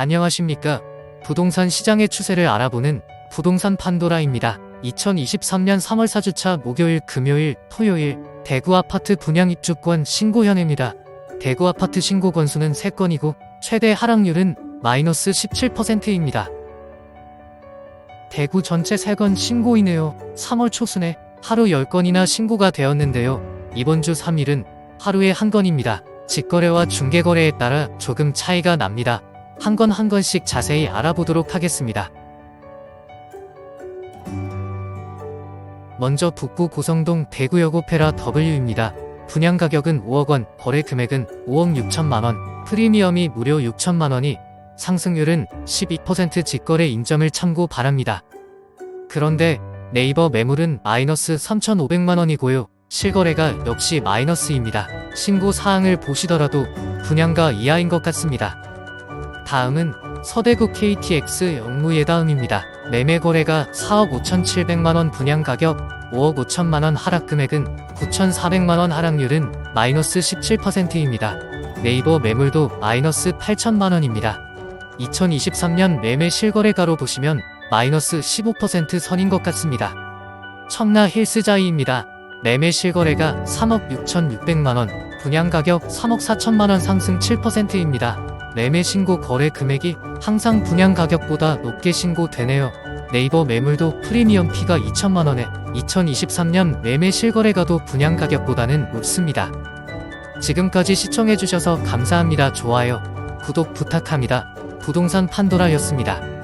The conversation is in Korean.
안녕하십니까. 부동산 시장의 추세를 알아보는 부동산 판도라입니다. 2023년 3월 4주차 목요일, 금요일, 토요일 대구 아파트 분양 입주권 신고 현입니다. 대구 아파트 신고 건수는 3건이고 최대 하락률은 마이너스 17%입니다. 대구 전체 3건 신고이네요. 3월 초순에 하루 10건이나 신고가 되었는데요. 이번 주 3일은 하루에 한 건입니다. 직거래와 중개거래에 따라 조금 차이가 납니다. 한 건 한 건씩 자세히 알아보도록 하겠습니다. 먼저 북구 고성동 대구역 오페라 W입니다. 분양 가격은 5억 원, 거래 금액은 5억 6천만 원, 프리미엄이 무려 6천만 원이 상승률은 12% 직거래 인점을 참고 바랍니다. 그런데 네이버 매물은 마이너스 3,500만 원이고요. 실거래가 역시 마이너스입니다. 신고 사항을 보시더라도 분양가 이하인 것 같습니다. 다음은 서대구 KTX 영무예 다음입니다. 매매 거래가 4억 5,700만원 분양 가격 5억 5천만원 하락 금액은 9,400만원 하락률은 마이너스 17%입니다. 네이버 매물도 마이너스 8천만원입니다. 2023년 매매 실거래가로 보시면 마이너스 15% 선인 것 같습니다. 청라 힐스자이입니다. 매매 실거래가 3억 6,600만원, 분양 가격 3억 4천만원 상승 7%입니다. 매매 신고 거래 금액이 항상 분양 가격보다 높게 신고되네요. 네이버 매물도 프리미엄 피가 2천만원에 2023년 매매 실거래가도 분양 가격보다는 높습니다. 지금까지 시청해주셔서 감사합니다. 좋아요, 구독 부탁합니다. 부동산 판도라였습니다.